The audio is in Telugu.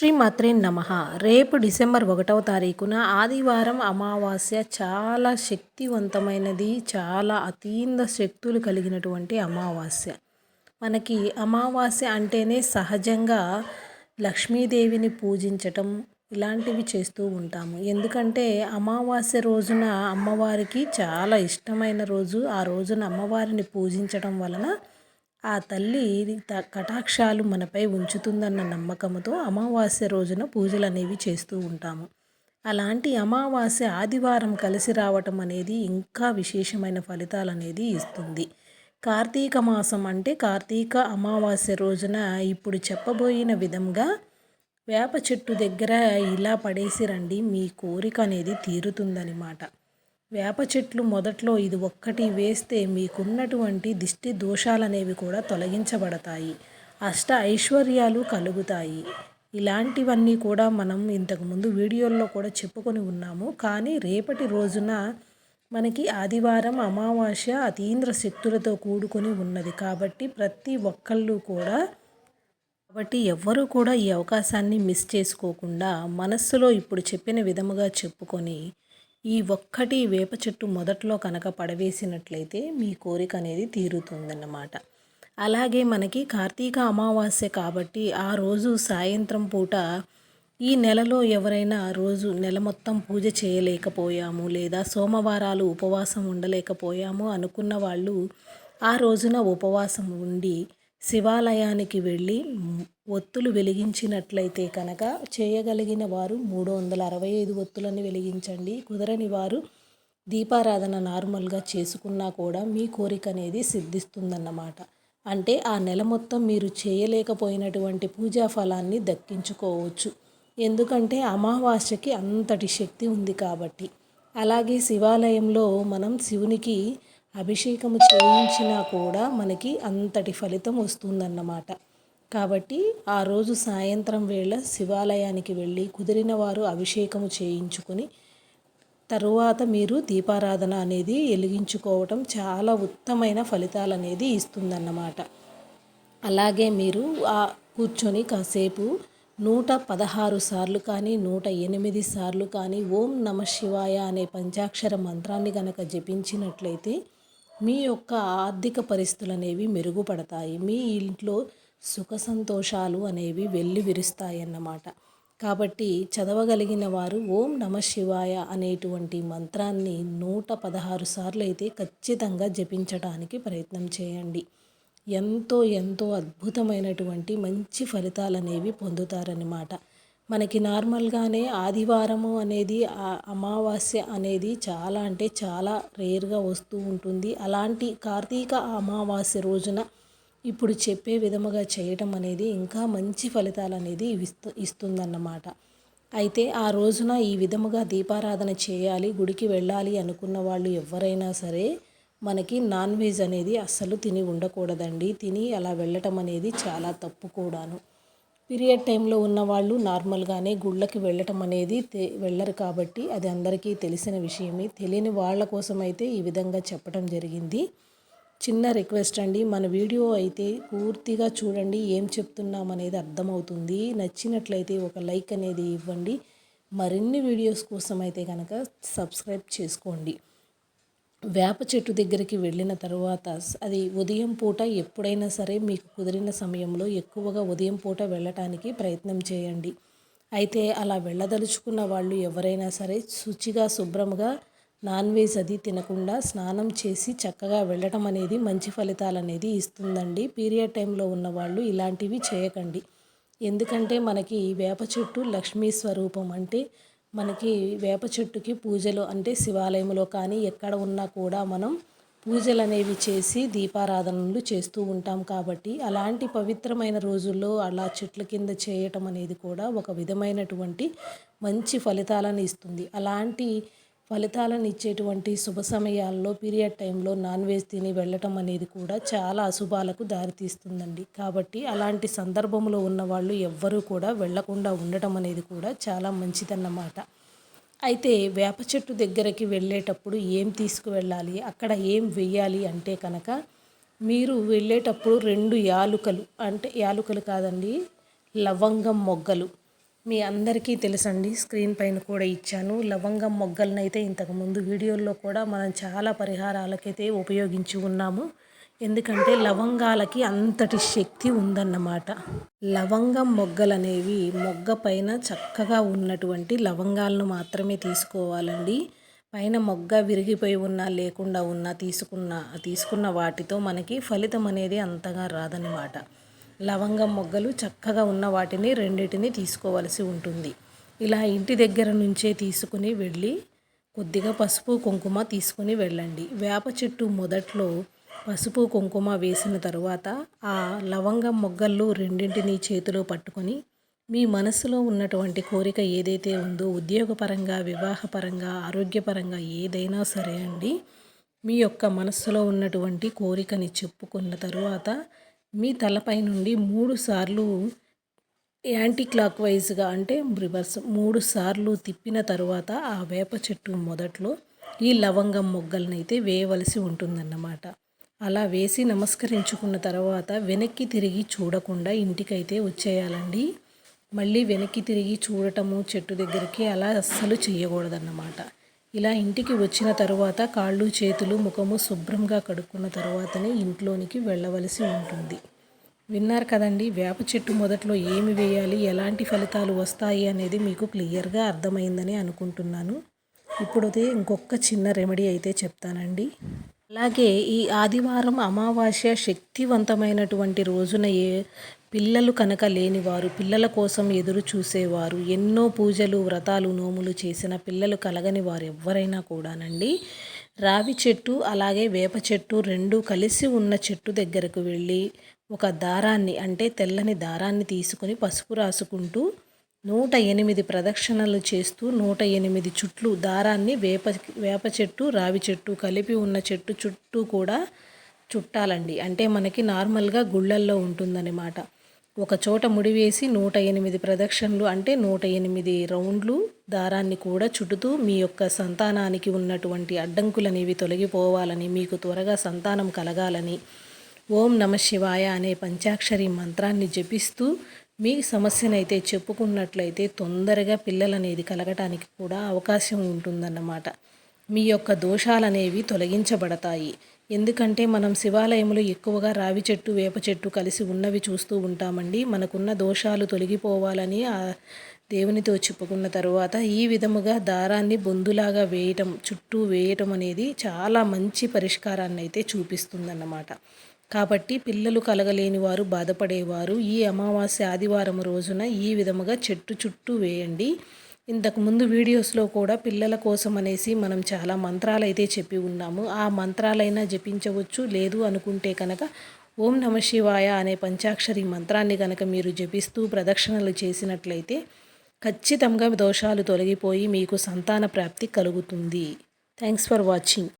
శ్రీమాత్రే నమ. రేపు డిసెంబర్ ఒకటవ తారీఖున ఆదివారం అమావాస్య చాలా శక్తివంతమైనది చాలా అతీంద శక్తులు కలిగినటువంటి అమావాస్య. మనకి అమావాస్య అంటేనే సహజంగా లక్ష్మీదేవిని పూజించటం ఇలాంటివి చేస్తూ ఉంటాము. ఎందుకంటే అమావాస్య రోజున అమ్మవారికి చాలా ఇష్టమైన రోజు. ఆ రోజున అమ్మవారిని పూజించడం వలన ఆ తల్లి కటాక్షాలు మనపై ఉంచుతుందన్న నమ్మకంతో అమావాస్య రోజున పూజలు అనేవి చేస్తూ ఉంటాము. అలాంటి అమావాస్య ఆదివారం కలిసి రావటం అనేది ఇంకా విశేషమైన ఫలితాలు అనేది ఇస్తుంది. కార్తీక మాసం అంటే కార్తీక అమావాస్య రోజున ఇప్పుడు చెప్పబోయిన విధంగా వేప చెట్టు దగ్గర ఇలా పడేసి రండి మీ కోరిక అనేది తీరుతుందనమాట. వేప చెట్లు మొదట్లో ఇది ఒక్కటి వేస్తే మీకున్నటువంటి దిష్టి దోషాలనేవి కూడా తొలగించబడతాయి. అష్ట ఐశ్వర్యాలు కలుగుతాయి. ఇలాంటివన్నీ కూడా మనం ఇంతకుముందు వీడియోల్లో కూడా చెప్పుకొని ఉన్నాము. కానీ రేపటి రోజున మనకి ఆదివారం అమావాస్య అతీంద్ర శక్తులతో కూడుకొని ఉన్నది. కాబట్టి ప్రతి ఒక్కళ్ళు కూడా కాబట్టి ఎవ్వరూ కూడా ఈ అవకాశాన్ని మిస్ చేసుకోకుండా మనస్సులో ఇప్పుడు చెప్పిన విధముగా చెప్పుకొని ఈ ఒక్కటి వేప చెట్టు మొదట్లో కనుక పడవేసినట్లయితే మీ కోరిక అనేది తీరుతుందన్నమాట. అలాగే మనకి కార్తీక అమావాస్య కాబట్టి ఆ రోజు సాయంత్రం పూట ఈ నెలలో ఎవరైనా రోజు నెల మొత్తం పూజ చేయలేకపోయాము లేదా సోమవారాలు ఉపవాసం ఉండలేకపోయాము అనుకున్న వాళ్ళు ఆ రోజున ఉపవాసం ఉండి శివాలయానికి వెళ్ళి ఒత్తులు వెలిగించినట్లయితే కనుక చేయగలిగిన వారు మూడు వందల అరవై ఐదు ఒత్తులను వెలిగించండి. కుదరని వారు దీపారాధన నార్మల్గా చేసుకున్నా కూడా మీ కోరిక అనేది సిద్ధిస్తుందన్నమాట. అంటే ఆ నెల మొత్తం మీరు చేయలేకపోయినటువంటి పూజా ఫలాన్ని దక్కించుకోవచ్చు. ఎందుకంటే అమావాస్యకి అంతటి శక్తి ఉంది కాబట్టి. అలాగే శివాలయంలో మనం శివునికి అభిషేకము చేయించినా కూడా మనకి అంతటి ఫలితం వస్తుందన్నమాట. కాబట్టి ఆ రోజు సాయంత్రం వేళ శివాలయానికి వెళ్ళి కుదిరిన వారు అభిషేకము చేయించుకొని తరువాత మీరు దీపారాధన అనేది వెలిగించుకోవటం చాలా ఉత్తమైన ఫలితాలు అనేది ఇస్తుందన్నమాట. అలాగే మీరు ఆ కూర్చొని కాసేపు నూట పదహారు సార్లు కానీ నూట ఎనిమిది సార్లు కానీ ఓం నమ శివాయ అనే పంచాక్షర మంత్రాన్ని కనుక జపించినట్లయితే మీ యొక్క ఆర్థిక పరిస్థితులు అనేవి మెరుగుపడతాయి. మీ ఇంట్లో సుఖ సంతోషాలు అనేవి వెళ్ళి విరుస్తాయన్నమాట. కాబట్టి చదవగలిగిన వారు ఓం నమ శివాయ అనేటువంటి మంత్రాన్ని నూట పదహారు సార్లు అయితే ఖచ్చితంగా జపించడానికి ప్రయత్నం చేయండి. ఎంతో ఎంతో అద్భుతమైనటువంటి మంచి ఫలితాలు అనేవి పొందుతారన్నమాట. మనకి నార్మల్గానే ఆదివారము అనేది అమావాస్య అనేది చాలా అంటే చాలా రేర్గా వస్తూ ఉంటుంది. అలాంటి కార్తీక అమావాస్య రోజున ఇప్పుడు చెప్పే విధముగా చేయటం అనేది ఇంకా మంచి ఫలితాలు అనేది ఇస్తు ఇస్తుందన్నమాట. అయితే ఆ రోజున ఈ విధముగా దీపారాధన చేయాలి గుడికి వెళ్ళాలి అనుకున్న వాళ్ళు ఎవరైనా సరే మనకి నాన్ వెజ్ అనేది అస్సలు తిని ఉండకూడదండి. తిని అలా వెళ్ళటం అనేది చాలా తప్పు కూడాను. పీరియడ్ టైంలో ఉన్న వాళ్ళు నార్మల్గానే గుళ్ళకి వెళ్ళటం అనేది వెళ్ళరు కాబట్టి అది అందరికీ తెలిసిన విషయమే. తెలియని వాళ్ళ కోసం అయితే ఈ విధంగా చెప్పడం జరిగింది. చిన్న రిక్వెస్ట్ అండి. మన వీడియో అయితే పూర్తిగా చూడండి. ఏం చెప్తున్నాం అనేది అర్థమవుతుంది. నచ్చినట్లయితే ఒక లైక్ అనేది ఇవ్వండి. మరిన్ని వీడియోస్ కోసం అయితే కనుక సబ్స్క్రైబ్ చేసుకోండి. వేప చెట్టు దగ్గరికి వెళ్ళిన తర్వాత అది ఉదయం పూట ఎప్పుడైనా సరే మీకు కుదిరిన సమయంలో ఎక్కువగా ఉదయం పూట వెళ్ళటానికి ప్రయత్నం చేయండి. అయితే అలా వెళ్ళదలుచుకున్న వాళ్ళు ఎవరైనా సరే శుచిగా శుభ్రంగా నాన్ వెజ్ అది తినకుండా స్నానం చేసి చక్కగా వెళ్ళటం అనేది మంచి ఫలితాలు అనేది ఇస్తుందండి. పీరియడ్ టైంలో ఉన్న వాళ్ళు ఇలాంటివి చేయకండి. ఎందుకంటే మనకి వేప చెట్టు లక్ష్మీ స్వరూపం అంటే మనకి వేప చెట్టుకి పూజలు అంటే శివాలయంలో కానీ ఎక్కడ ఉన్నా కూడా మనం పూజలు అనేవి చేసి దీపారాధనలు చేస్తూ ఉంటాం కాబట్టి అలాంటి పవిత్రమైన రోజుల్లో అలా చెట్ల కింద చేయటం అనేది కూడా ఒక విధమైనటువంటి మంచి ఫలితాలను ఇస్తుంది. అలాంటి ఫలితాలను ఇచ్చేటువంటి శుభ సమయాల్లో పీరియడ్ టైంలో నాన్ వెజ్ తిని వెళ్ళటం అనేది కూడా చాలా అశుభాలకు దారితీస్తుందండి. కాబట్టి అలాంటి సందర్భంలో ఉన్నవాళ్ళు ఎవ్వరూ కూడా వెళ్ళకుండా ఉండటం అనేది కూడా చాలా మంచిదన్నమాట. అయితే వేప చెట్టు దగ్గరికి వెళ్ళేటప్పుడు ఏం తీసుకువెళ్ళాలి? అక్కడ ఏం వెయ్యాలి అంటే కనుక మీరు వెళ్ళేటప్పుడు రెండు యాలుకలు అంటే యాలుకలు కాదండి లవంగం మొగ్గలు. మీ అందరికీ తెలుసండి స్క్రీన్ పైన కూడా ఇచ్చాను. లవంగం మొగ్గలను అయితే ఇంతకుముందు వీడియోల్లో కూడా మనం చాలా పరిహారాలకైతే ఉపయోగించి ఉన్నాము. ఎందుకంటే లవంగాలకి అంతటి శక్తి ఉందన్నమాట. లవంగం మొగ్గలు అనేవి మొగ్గ పైన చక్కగా ఉన్నటువంటి లవంగాలను మాత్రమే తీసుకోవాలండి. పైన మొగ్గ విరిగిపోయి ఉన్నా లేకుండా ఉన్నా తీసుకున్న తీసుకున్న వాటితో మనకి ఫలితం అనేది అంతగా రాదన్నమాట. లవంగం మొగ్గలు చక్కగా ఉన్న వాటిని రెండింటిని తీసుకోవలసి ఉంటుంది. ఇలా ఇంటి దగ్గర నుంచే తీసుకుని వెళ్ళి కొద్దిగా పసుపు కుంకుమ తీసుకుని వెళ్ళండి. వేప చెట్టు మొదట్లో పసుపు కుంకుమ వేసిన తరువాత ఆ లవంగం మొగ్గలు రెండింటిని చేతిలో పట్టుకొని మీ మనసులో ఉన్నటువంటి కోరిక ఏదైతే ఉందో ఉద్యోగపరంగా వివాహపరంగా ఆరోగ్యపరంగా ఏదైనా సరే అండి మీ యొక్క మనస్సులో ఉన్నటువంటి కోరికని చెప్పుకున్న తరువాత మీ తలపై నుండి మూడు సార్లు యాంటీ క్లాక్ వైజ్గా అంటే రివర్స్ మూడు సార్లు తిప్పిన తరువాత ఆ వేప చెట్టు మొదట్లో ఈ లవంగం మొగ్గలనైతే వేయవలసి ఉంటుందన్నమాట. అలా వేసి నమస్కరించుకున్న తర్వాత వెనక్కి తిరిగి చూడకుండా ఇంటికైతే వచ్చేయాలండి. మళ్ళీ వెనక్కి తిరిగి చూడటము చెట్టు దగ్గరికి అలా అస్సలు చేయకూడదన్నమాట ఇలా ఇంటికి వచ్చిన తరువాత కాళ్ళు చేతులు ముఖము శుభ్రంగా కడుక్కున్న తర్వాతనే ఇంట్లోనికి వెళ్ళవలసి ఉంటుంది. విన్నారు కదండి వేప చెట్టు మొదట్లో ఏమి వేయాలి ఎలాంటి ఫలితాలు వస్తాయి అనేది మీకు క్లియర్గా అర్థమైందని అనుకుంటున్నాను. ఇప్పుడైతే ఇంకొక చిన్న రెమెడీ అయితే చెప్తానండి. అలాగే ఈ ఆదివారం అమావాస్య శక్తివంతమైనటువంటి రోజున ఏ పిల్లలు కనుక లేనివారు పిల్లల కోసం ఎదురు చూసేవారు ఎన్నో పూజలు వ్రతాలు నోములు చేసిన పిల్లలు కలగని వారు ఎవరైనా కూడానండి. రావి చెట్టు అలాగే వేప చెట్టు రెండు కలిసి ఉన్న చెట్టు దగ్గరకు వెళ్ళి ఒక దారాన్ని అంటే తెల్లని దారాన్ని తీసుకొని పసుపు రాసుకుంటూ నూట ఎనిమిది ప్రదక్షిణలు చేస్తూ నూట ఎనిమిది చుట్లు దారాన్ని వేప వేప చెట్టు రావి చెట్టు కలిపి ఉన్న చెట్టు చుట్టూ కూడా చుట్టాలండి. అంటే మనకి నార్మల్గా గుళ్ళల్లో ఉంటుందన్నమాట. ఒక చోట ముడివేసి నూట ఎనిమిది ప్రదక్షిణలు అంటే నూట ఎనిమిది రౌండ్లు దారాన్ని కూడా చుట్టుతూ మీ యొక్క సంతానానికి ఉన్నటువంటి అడ్డంకులనేవి తొలగిపోవాలని మీకు త్వరగా సంతానం కలగాలని ఓం నమ శివాయ అనే పంచాక్షరి మంత్రాన్ని జపిస్తూ మీ సమస్యనైతే చెప్పుకున్నట్లయితే తొందరగా పిల్లలనేది కలగటానికి కూడా అవకాశం ఉంటుందన్నమాట. మీ యొక్క దోషాలనేవి తొలగించబడతాయి. ఎందుకంటే మనం శివాలయంలో ఎక్కువగా రావి చెట్టు వేప చెట్టు కలిసి ఉన్నవి చూస్తూ ఉంటామండి. మనకున్న దోషాలు తొలగిపోవాలని ఆ దేవునితో చెప్పుకున్న తర్వాత ఈ విధముగా దారాన్ని బొందులాగా వేయటం చుట్టూ వేయటం అనేది చాలా మంచి పరిష్కారాన్ని అయితే చూపిస్తుందన్నమాట. కాబట్టి పిల్లలు కలగలేని వారు బాధపడేవారు ఈ అమావాస్య ఆదివారం రోజున ఈ విధముగా చెట్టు చుట్టూ వేయండి. ఇంతకుముందు వీడియోస్లో కూడా పిల్లల కోసం అనేసి మనం చాలా మంత్రాలు అయితే చెప్పి ఉన్నాము. ఆ మంత్రాలైనా జపించవచ్చు. లేదు అనుకుంటే కనుక ఓం నమ శివాయ అనే పంచాక్షరి మంత్రాన్ని కనుక మీరు జపిస్తూ ప్రదక్షిణలు చేసినట్లయితే ఖచ్చితంగా దోషాలు తొలగిపోయి మీకు సంతాన ప్రాప్తి కలుగుతుంది. Thanks for watching